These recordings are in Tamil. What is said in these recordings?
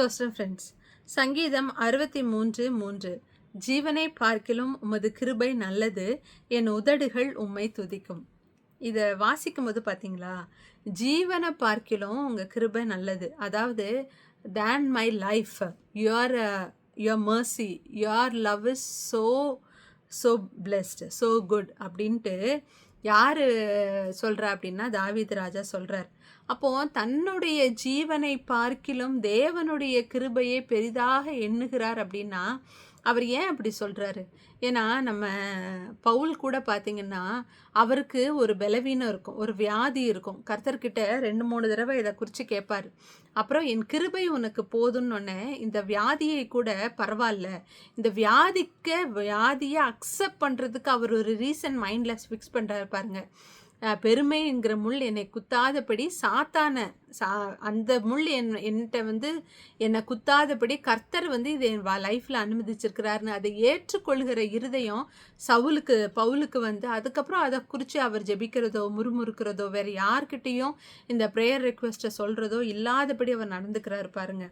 தௌசண்ட் ஃப்ரெண்ட்ஸ் சங்கீதம் அறுபத்தி மூன்று. மூன்று ஜீவனை பார்க்கிலும் உமது கிருபை நல்லது என் உதடுகள் உம்மை துதிக்கும். இதை வாசிக்கும் போது பார்த்தீங்களா ஜீவனை பார்க்கிலும் உங்கள் கிருபை நல்லது. அதாவது then my life your your mercy your love is so so blessed so good அப்படின்ட்டு யார் சொல்கிறா அப்படின்னா தாவீது ராஜா சொல்கிறார் அப்போ தன்னுடைய ஜீவனை பார்க்கிலும் தேவனுடைய கிருபையை பெரிதாக எண்ணுகிறார் அப்படின்னா அவர் ஏன் அப்படி சொல்கிறாரு ஏன்னா நம்ம பவுல் கூட பார்த்தீங்கன்னா அவருக்கு ஒரு பலவீனம் இருக்கும் ஒரு வியாதி இருக்கும். கர்த்தர்கிட்ட ரெண்டு மூணு தடவை இதை குறித்து கேட்பார் அப்புறம் என் கிருபை உனக்கு போதுன்னொன்னே இந்த வியாதியை கூட பரவாயில்ல இந்த வியாதிக்க வியாதியை அக்செப்ட் பண்ணுறதுக்கு அவர் ஒரு ரீசன் மைண்டில் ஃபிக்ஸ் பண்ணுறாரு பாருங்க. பெருமைங்கிற முள் என்னை குத்தாதபடி சாத்தான சா அந்த முள் என் என்கிட்ட வந்து என்னை குத்தாதபடி கர்த்தர் வந்து இதை என் லைஃப்பில் அனுமதிச்சிருக்கிறாருன்னு அதை ஏற்றுக்கொள்கிற இருதயம் சவுலுக்கு பவுலுக்கு வந்து அதுக்கப்புறம் அதை குறித்து அவர் ஜெபிக்கிறதோ முறுமுறுக்கிறதோ வேறு யார்கிட்டேயும் இந்த ப்ரேயர் ரெக்வெஸ்ட்டை சொல்கிறதோ இல்லாதபடி அவர் நடந்துக்கிறாரு பாருங்க.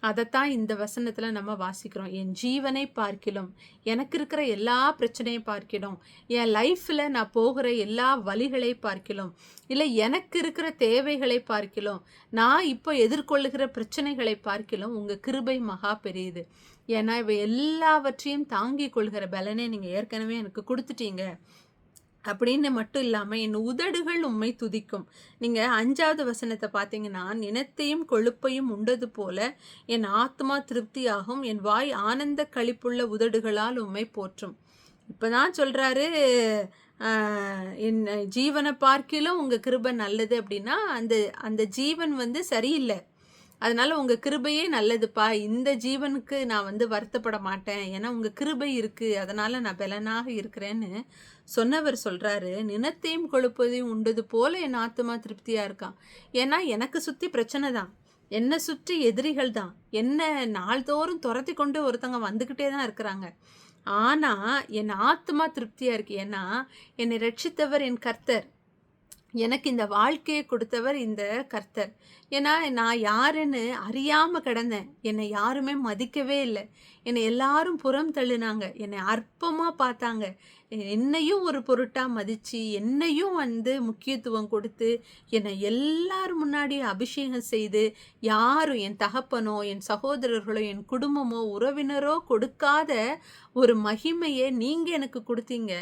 அதைத்தான் இந்த வசனத்தில் நம்ம வாசிக்கிறோம். என் ஜீவனை பார்க்கிலும் எனக்கு இருக்கிற எல்லா பிரச்சனையும் பார்க்கிலும் என் லைஃப்பில் நான் போகிற எல்லா வழிகளை பார்க்கிலும் இல்லை எனக்கு இருக்கிற தேவைகளை பார்க்கிலும் நான் இப்போ எதிர்கொள்ளுகிற பிரச்சனைகளை பார்க்கிலும் உங்கள் கிருபை மகா பெரியது. ஏன்னா இவை எல்லாவற்றையும் தாங்கிக் கொள்கிற பலனை நீங்கள் ஏற்கனவே எனக்கு கொடுத்துட்டீங்க. அப்படின்னு மட்டும் இல்லாமல் என் உதடுகள் உண்மை துதிக்கும். நீங்கள் அஞ்சாவது வசனத்தை பார்த்தீங்கன்னா நினத்தையும் கொழுப்பையும் உண்டது போல என் ஆத்மா திருப்தியாகும். என் வாய் ஆனந்த கழிப்புள்ள உதடுகளால் உண்மை போற்றும். இப்போ தான் சொல்கிறாரு என் ஜீவனை பார்க்கிலும் உங்கள் கிருபை நல்லது அப்படின்னா அந்த அந்த ஜீவன் வந்து சரியில்லை. அதனால உங்கள் கிருபையே நல்லதுப்பா. இந்த ஜீவனுக்கு நான் வந்து வருத்தப்பட மாட்டேன். ஏன்னா உங்கள் கிருபை இருக்குது அதனால் நான் பலனாக இருக்கிறேன்னு சொன்னவர் சொல்கிறாரு நினத்தையும் கொழுப்பதையும் உண்டது போல என் ஆத்மா திருப்தியாக இருக்கான். ஏன்னா எனக்கு சுற்றி பிரச்சனை தான். என்னை சுற்றி எதிரிகள் தான். என்ன நாள்தோறும் துரத்தி கொண்டு ஒருத்தங்க வந்துக்கிட்டே தான் இருக்கிறாங்க. ஆனால் என் ஆத்மா திருப்தியாக இருக்கு. ஏன்னா என்னை ரட்சித்தவர் என் கர்த்தர். எனக்கு இந்த வாழ்க்கையை கொடுத்தவர் இந்த கர்த்தர். ஏன்னா நான் யாருன்னு அறியாமல் கிடந்தேன். என்னை யாருமே மதிக்கவே இல்லை. என்னை எல்லாரும் புறம் தள்ளுனாங்க. என்னை அற்பமாக பார்த்தாங்க. என்னையும் ஒரு பொருட்டாக மதித்து என்னையும் வந்து முக்கியத்துவம் கொடுத்து என்னை எல்லாரும் முன்னாடி அபிஷேகம் செய்து யாரும் என் தகப்பனோ என் சகோதரர்களோ என் குடும்பமோ உறவினரோ கொடுக்காத ஒரு மகிமையை நீங்கள் எனக்கு கொடுத்தீங்க.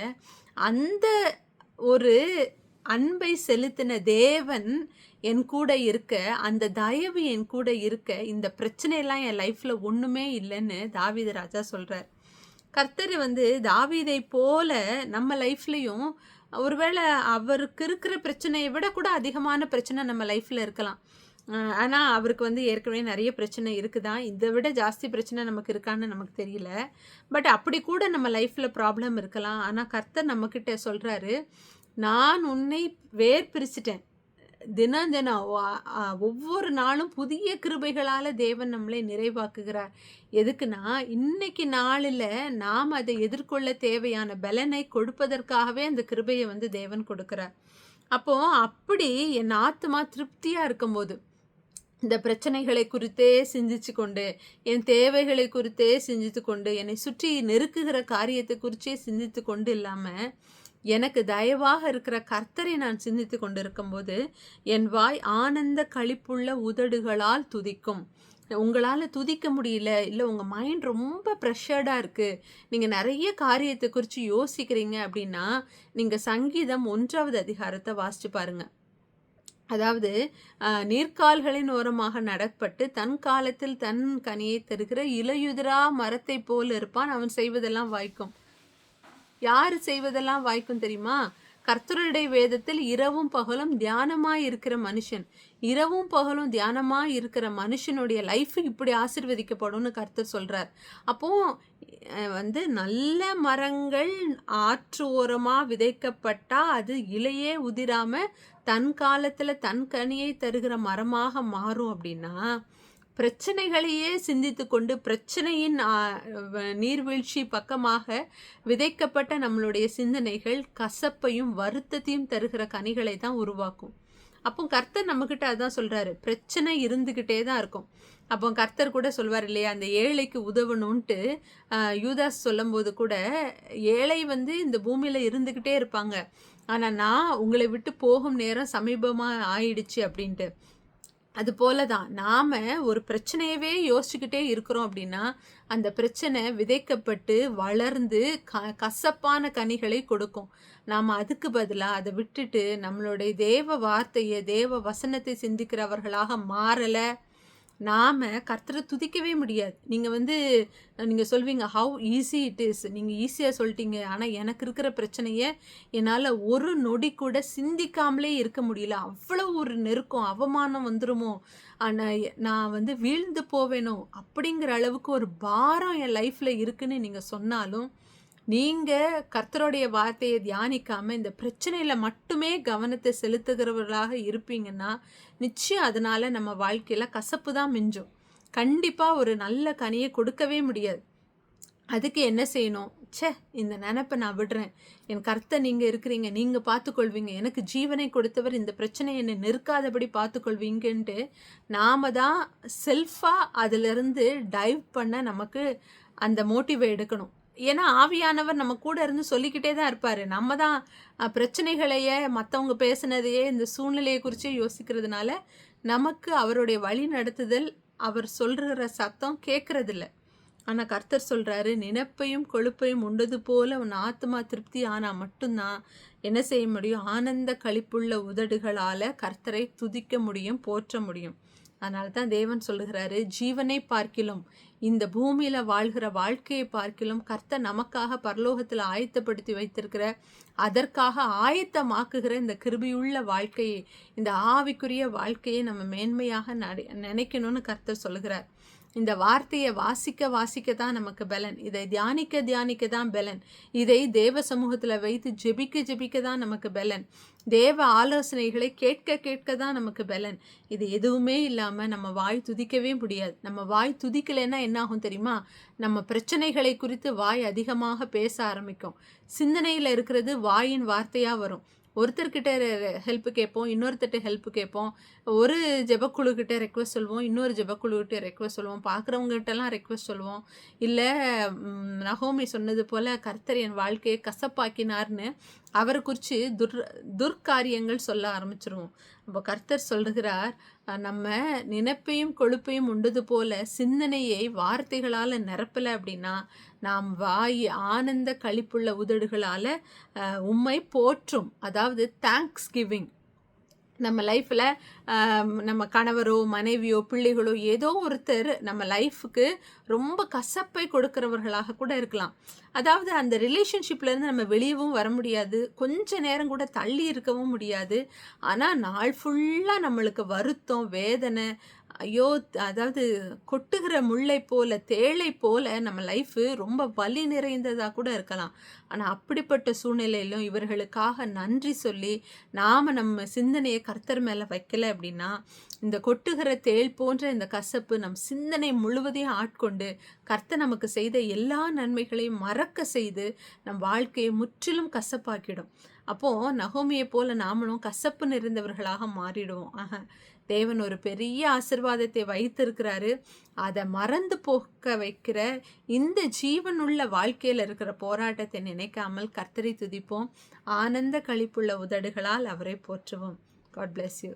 அந்த ஒரு அன்பை செலுத்தின தேவன் என் கூட இருக்க அந்த தயவு என் கூட இருக்க இந்த பிரச்சனையெல்லாம் என் லைஃப்பில் ஒன்றுமே இல்லைன்னு தாவீத ராஜா சொல்கிறார் கர்த்தர் வந்து தாவிதை போல நம்ம லைஃப்லேயும் ஒருவேளை அவருக்கு இருக்கிற பிரச்சனையை விட கூட அதிகமான பிரச்சனை நம்ம லைஃப்பில் இருக்கலாம். ஆனால் அவருக்கு வந்து ஏற்கனவே நிறைய பிரச்சனை இருக்குதான் இதை விட ஜாஸ்தி பிரச்சனை நமக்கு இருக்கான்னு நமக்கு தெரியல. பட் அப்படி கூட நம்ம லைஃப்பில் ப்ராப்ளம் இருக்கலாம். ஆனால் கர்த்தர் நம்மக்கிட்ட சொல்கிறாரு நான் உன்னை வேர் பிரிச்சிட்டேன். தினம் தினம் ஒவ்வொரு நாளும் புதிய கிருபைகளால் தேவன் நம்மளை நிறைவாக்குகிறார். எதுக்குன்னா இன்னைக்கு நாளில் நாம் அதை எதிர்கொள்ள தேவையான பலனை கொடுப்பதற்காகவே அந்த கிருபையை வந்து தேவன் கொடுக்குறார். அப்போது அப்படி என் ஆத்மா திருப்தியாக இருக்கும்போது இந்த பிரச்சனைகளை குறித்தே சிந்திச்சு கொண்டு என் தேவைகளை குறித்தே சிந்தித்து கொண்டு என்னை சுற்றி நெருக்குகிற காரியத்தை குறித்தே சிந்தித்து கொண்டு இல்லாமல் எனக்கு தயவாக இருக்கிற கர்த்தரை நான் சிந்தித்து கொண்டிருக்கும்போது என் வாய் ஆனந்த கழிப்புள்ள உதடுகளால் துதிக்கும். உங்களால் துதிக்க முடியல இல்லை உங்கள் மைண்ட் ரொம்ப ப்ரெஷர்டாக இருக்குது நீங்கள் நிறைய காரியத்தை குறித்து யோசிக்கிறீங்க அப்படின்னா நீங்கள் சங்கீதம் ஒன்றாவது அதிகாரத்தை வாசித்து பாருங்கள் அதாவது நீர்க்கால்களின் ஓரமாக நடப்பட்டு தன் காலத்தில் தன் கனியை தருகிற இலையுதிரா மரத்தை போல் இருப்பான். அவன் செய்வதெல்லாம் வாய்க்கும். யார் செய்வதெல்லாம் வாய்க்கும் தெரியுமா? கர்த்தருடைய வேதத்தில் இரவும் பகலும் தியானமாக இருக்கிற மனுஷன். இரவும் பகலும் தியானமாக இருக்கிற மனுஷனுடைய லைஃப் இப்படி ஆசிர்வதிக்கப்படும்னு கர்த்தர் சொல்கிறார் அப்போ வந்து நல்ல மரங்கள் ஆற்று ஓரமாக விதைக்கப்பட்டால் அது இலையே உதிராமல் தன் காலத்தில் தன் கனியை தருகிற மரமாக மாறும் அப்படின்னா பிரச்சனைகளையே சிந்தித்து கொண்டு பிரச்சனையின் நீர்வீழ்ச்சி பக்கமாக விதைக்கப்பட்ட நம்மளுடைய சிந்தனைகள் கசப்பையும் வருத்தத்தையும் தருகிற கனிகளை தான் உருவாக்கும். அப்போ கர்த்தர் நம்மக்கிட்ட அதான் சொல்கிறாரு பிரச்சனை இருந்துக்கிட்டே தான் இருக்கும். அப்போ கர்த்தர் கூட சொல்வார் இல்லையா அந்த ஏழைக்கு உதவணுன்ட்டு யூதாஸ் சொல்லும்போது கூட ஏழை வந்து இந்த பூமியில் இருந்துக்கிட்டே இருப்பாங்க. ஆனால் நான் உங்களை விட்டு போகும் நேரம் சமீபமாக ஆயிடுச்சு அப்படின்ட்டு. அது போல தான் நாம் ஒரு பிரச்சனையவே யோசிச்சுக்கிட்டே இருக்கிறோம் அப்படின்னா அந்த பிரச்சனை விதைக்கப்பட்டு வளர்ந்து க கசப்பான கனிகளை கொடுக்கும். நாம் அதுக்கு பதிலாக அதை விட்டுட்டு நம்மளுடைய தேவ வார்த்தையை தேவ வசனத்தை சிந்திக்கிறவர்களாக மாறலை நாம் கர்த்தரை துதிக்கவே முடியாது. நீங்கள் வந்து நீங்கள் சொல்வீங்க ஹவு ஈஸி இட் இஸ் நீங்கள் ஈஸியாக சொல்லிட்டீங்க. ஆனால் எனக்கு இருக்கிற பிரச்சனையை என்னால் ஒரு நொடி கூட சிந்திக்காமலே இருக்க முடியல. அவ்வளோ ஒரு நெருக்கம் அவமானம் வந்துடுமோ ஆனால் நான் வந்து வீழ்ந்து போவேணும் அப்படிங்கிற அளவுக்கு ஒரு பாரம் என் லைஃப்பில் இருக்குன்னு நீங்கள் சொன்னாலும் நீங்கள் கர்த்தருடைய வார்த்தையை தியானிக்காமல் இந்த பிரச்சனையில் மட்டுமே கவனத்தை செலுத்துகிறவர்களாக இருப்பீங்கன்னா நிச்சயம் அதனால் நம்ம வாழ்க்கையில் கசப்பு தான் மிஞ்சும். கண்டிப்பாக ஒரு நல்ல கனியை கொடுக்கவே முடியாது. அதுக்கு என்ன செய்யணும்? ச்சே இந்த நினப்பை நான் விடுறேன். என் கர்த்தை நீங்கள் இருக்கிறீங்க நீங்கள் பார்த்துக்கொள்வீங்க. எனக்கு ஜீவனை கொடுத்தவர் இந்த பிரச்சனை என்னை நிற்காதபடி பார்த்துக்கொள்வீங்கன்ட்டு நாம் தான் செல்ஃபாக அதிலிருந்து டைவ் பண்ண நமக்கு அந்த மோட்டிவை எடுக்கணும். ஏன்னா ஆவியானவர் நம்ம கூட இருந்து சொல்லிக்கிட்டே தான் இருப்பார். நம்ம தான் பிரச்சனைகளையே மற்றவங்க பேசுனதையே இந்த சூழ்நிலையை குறித்து யோசிக்கிறதுனால நமக்கு அவருடைய வழி நடத்துதல் அவர் சொல்கிற சத்தம் கேட்குறதில்ல ஆனால் கர்த்தர் சொல்கிறாரு நினப்பையும் கொழுப்பையும் உண்டது போல் அவன் ஆத்மா திருப்தி ஆனால் மட்டும்தான். என்ன செய்ய முடியும்? ஆனந்த கழிப்புள்ள உதடுகளால் கர்த்தரை துதிக்க முடியும் போற்ற முடியும். அதனால தான் தேவன் சொல்லுகிறாரு ஜீவனை பார்க்கிலும் இந்த பூமியில் வாழ்கிற வாழ்க்கையை பார்க்கிலும் கர்த்த நமக்காக பரலோகத்தில் ஆயத்தப்படுத்தி வைத்திருக்கிற அதற்காக ஆயத்தமாக்குகிற இந்த கிருபியுள்ள வாழ்க்கையை இந்த ஆவிக்குரிய வாழ்க்கையை நம்ம மேன்மையாக நினைக்கணும்னு கர்த்தர் சொல்லுகிறார். இந்த வார்த்தையை வாசிக்க வாசிக்க தான் நமக்கு பலன். இதை தியானிக்க தியானிக்க தான் பலன். இதை தேவ சமூகத்தில் வைத்து ஜெபிக்க ஜெபிக்க தான் நமக்கு பலன். தேவ ஆலோசனைகளை கேட்க கேட்க தான் நமக்கு பலன். இது எதுவுமே இல்லாமல் நம்ம வாய் துதிக்கவே முடியாது. நம்ம வாய் துதிக்கலைன்னா என்ன ஆகும் தெரியுமா? நம்ம பிரச்சனைகளை குறித்து வாய் அதிகமாக பேச ஆரம்பிக்கும். சிந்தனையில் இருக்கிறது வாயின் வார்த்தையாக வரும். ஒருத்தர்கிட்ட ஹெல்ப் கேட்போம் இன்னொருத்தர்கிட்ட ஹெல்ப் கேட்போம். ஒரு ஜெபக்குழுக்கிட்ட ரெக்வஸ்ட் சொல்லுவோம் இன்னொரு ஜெபக்குழுக்கிட்ட ரெக்வஸ்ட் சொல்லுவோம். பார்க்குறவங்ககிட்டலாம் ரெக்வஸ்ட் சொல்லுவோம். இல்லை நகோமி சொன்னது போல் கர்த்தர் என் வாழ்க்கையை கசப்பாக்கினார்னு அவரை குறித்து துர் துர்காரியங்கள் சொல்ல ஆரம்பிச்சிருவோம். நம்ம கர்த்தர் சொல்கிறார் நம்ம நினைப்பையும் கொழுப்பையும் உண்டது போல சிந்தனையை வார்த்தைகளால் நிரப்பலை அப்படின்னா நாம் வாய் ஆனந்த கழிப்புள்ள உதடுகளால் உம்மை போற்றும். அதாவது தேங்க்ஸ் கிவிங் நம்ம லைஃப்பில் நம்ம கணவரோ மனைவியோ பிள்ளைகளோ ஏதோ ஒருத்தர் நம்ம லைஃபுக்கு ரொம்ப கசப்பை கொடுக்குறவர்களாக கூட இருக்கலாம். அதாவது அந்த ரிலேஷன்ஷிப்லேருந்து நம்ம வெளியவும் வர முடியாது. கொஞ்ச நேரம் கூட தள்ளி இருக்கவும் முடியாது. ஆனால் நாள் ஃபுல்லாக நம்மளுக்கு வருத்தம் வேதனை ஐயோ அதாவது கொட்டுகிற முல்லை போல தேளை போல நம்ம லைஃபு ரொம்ப வலி நிறைந்ததாக கூட இருக்கலாம். ஆனால் அப்படிப்பட்ட சூழ்நிலையிலும் இவர்களுக்காக நன்றி சொல்லி நாம் நம்ம சிந்தனையை கர்த்தர் மேலே வைக்கலை அப்படின்னா இந்த கொட்டுகிற தேள் போன்ற இந்த கசப்பு நம் சிந்தனை முழுவதையும் ஆட்கொண்டு கர்த்தர் நமக்கு செய்த எல்லா நன்மைகளையும் மறக்க செய்து நம் வாழ்க்கையை முற்றிலும் கசப்பாக்கிடும். அப்போது நகோமியை போல நாமளும் கசப்பு நிறைந்தவர்களாக மாறிடுவோம். ஆஹ தேவன் ஒரு பெரிய ஆசிர்வாதத்தை வைத்திருக்கிறாரு. அதை மறந்து போக்க வைக்கிற இந்த ஜீவனுள்ள வாழ்க்கையில் இருக்கிற போராட்டத்தை நினைக்காமல் கர்த்தரை துதிப்போம். ஆனந்த கழிப்புள்ள உதடுகளால் அவரை போற்றுவோம். God bless you